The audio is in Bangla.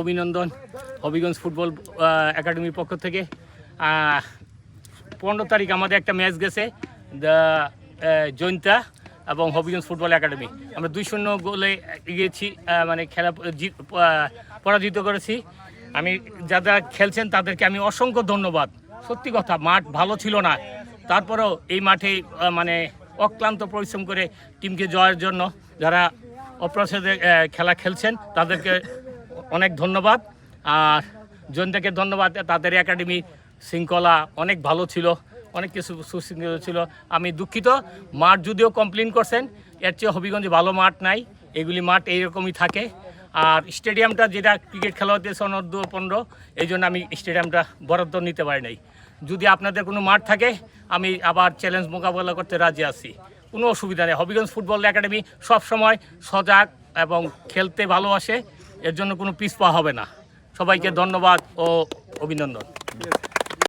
অভিনন্দন হবিগঞ্জ ফুটবল একাডেমির পক্ষ থেকে। পনেরো তারিখ আমাদের একটা ম্যাচ গেছে, দ্য জৈন্তা এবং হবিগঞ্জ ফুটবল একাডেমি। আমরা দুই শূন্য গোলে এগিয়েছি মানে খেলা পরাজিত করেছি। আমি যারা খেলছেন তাদেরকে আমি অসংখ্য ধন্যবাদ। সত্যি কথা, মাঠ ভালো ছিল না। তারপরেও এই মাঠে মানে অক্লান্ত পরিশ্রম করে টিমকে জয়ের জন্য যারা অপ্রসাদে খেলা খেলছেন তাদেরকে অনেক ধন্যবাদ। আর জয়ন্তাকে ধন্যবাদ, তাদের একাডেমি শৃঙ্খলা অনেক ভালো ছিল, অনেক কিছু সুশৃঙ্খল ছিল। আমি দুঃখিত, মাঠ যদিও কমপ্লেন করছেন, এর চেয়ে হবিগঞ্জে ভালো মাঠ নাই, এগুলি মাঠ এইরকমই থাকে। আর স্টেডিয়ামটা যেটা ক্রিকেট খেলা হতে অনূর্ধ্ব পনেরো, এই জন্য আমি স্টেডিয়ামটা বরাদ্দ নিতে পারি নাই। যদি আপনাদের কোনো মাঠ থাকে, আমি আবার চ্যালেঞ্জ মোকাবেলা করতে রাজি আছি। কোনো অসুবিধা নেই। হবিগঞ্জ ফুটবল একাডেমি সবসময় সজাগ এবং খেলতে ভালোবাসে। এর জন্য কোনো পিছপা হবে না। সবাইকে ধন্যবাদ ও অভিনন্দন।